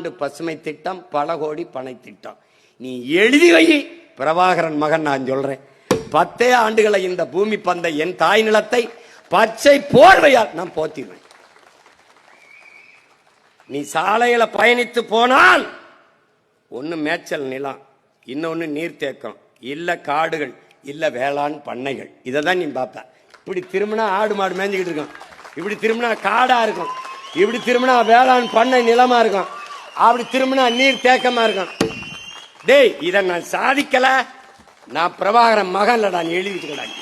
பத்தாண்டு பசுமை திட்டம் பல கோடி பனை திட்டம். நீ எழுதி வை. பிரபாகரன் மகன் நான் சொல்றேன். பத்தே ஆண்டுகளை இந்த பூமி பந்த என் தாய் நிலத்தை பச்சை போர்வையால் நான் போத்திடுவேன். நீ சாலையில பயணித்து போனால் ஒன்னு மேய்ச்சல் நிலம் இன்னொன்னு நீர்த்தேக்கம் இல்ல காடுகள் இல்ல வேளாண் பண்ணைகள். இதை தான் நீ பார்ப்ப. இப்படி திரும்பினா ஆடு மாடு மேய்ஞ்சிக்கிட்டு இருக்கும். இப்படி திரும்பினா காடா இருக்கும். இப்படி திரும்பினா வேளாண் பண்ணை நிலமா இருக்கும். அப்படி திரும்பினா நீர் தேக்கமா இருக்கும் டேய் இதை நான் சாதிக்கல. நான் பிரபாகரன் மகன்லடா நீ எழுதிட்டுக்கடா நீ.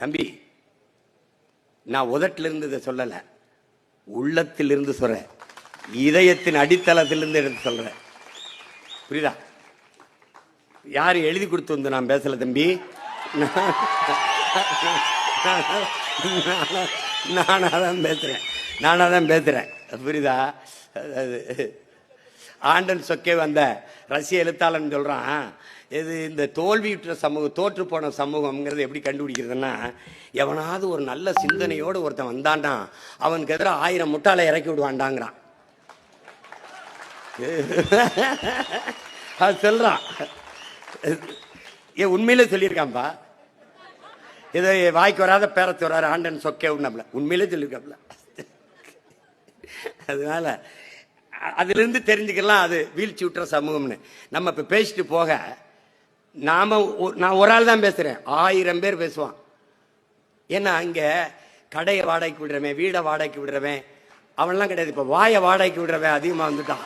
தம்பி நான் உதட்டிலிருந்து இருந்து இதை சொல்லல. உள்ளத்திலிருந்து சொல்றேன் இதயத்தின் அடித்தளத்திலிருந்து எடுத்து சொல்றேன் புரியுதா? யாரு எழுதி கொடுத்து வந்து நான் பேசல தம்பி? நானாக தான் பேசுகிறேன் நானாக தான் பேசுகிறேன் புரியுதா? அது ஆண்டன் சொக்கே வந்த ரஷ்ய எழுத்தாளன் சொல்கிறான் இது இந்த தோல்வியுற்ற சமூகம் தோற்று போன சமூகம்ங்கிறது எப்படி கண்டுபிடிக்கிறதுன்னா எவனாவது ஒரு நல்ல சிந்தனையோடு ஒருத்தன் வந்தான்டா அவனுக்கு எதிராக ஆயிரம் முட்டாளை இறக்கி விடுவான்டாங்கிறான். அது சொல்கிறான் ஏ உண்மையிலே சொல்லியிருக்கான்பா? இதை வாய்க்கு வராத பேரத்து வராரு ஆண்டன் சொக்கே உண்ணாப்ல உண்மையிலே சொல்லியிருக்காப்ல அதனால அதுலேருந்து அதிலிருந்து தெரிஞ்சுக்கலாம் அது வீழ்ச்சி விட்டுற சமூகம்னு. நம்ம இப்போ பேசிட்டு போக நாம் நான் ஒரு ஆள் தான் பேசுகிறேன் ஆயிரம் பேர் பேசுவான். ஏன்னா அங்கே கடையை வாடகைக்கு விடுறவன் வீடை வாடகைக்கு விடுறவன் அவன்லாம் கிடையாது. இப்போ வாயை வாடகைக்கு விடுறவன் அதிகமாக வந்துட்டான்.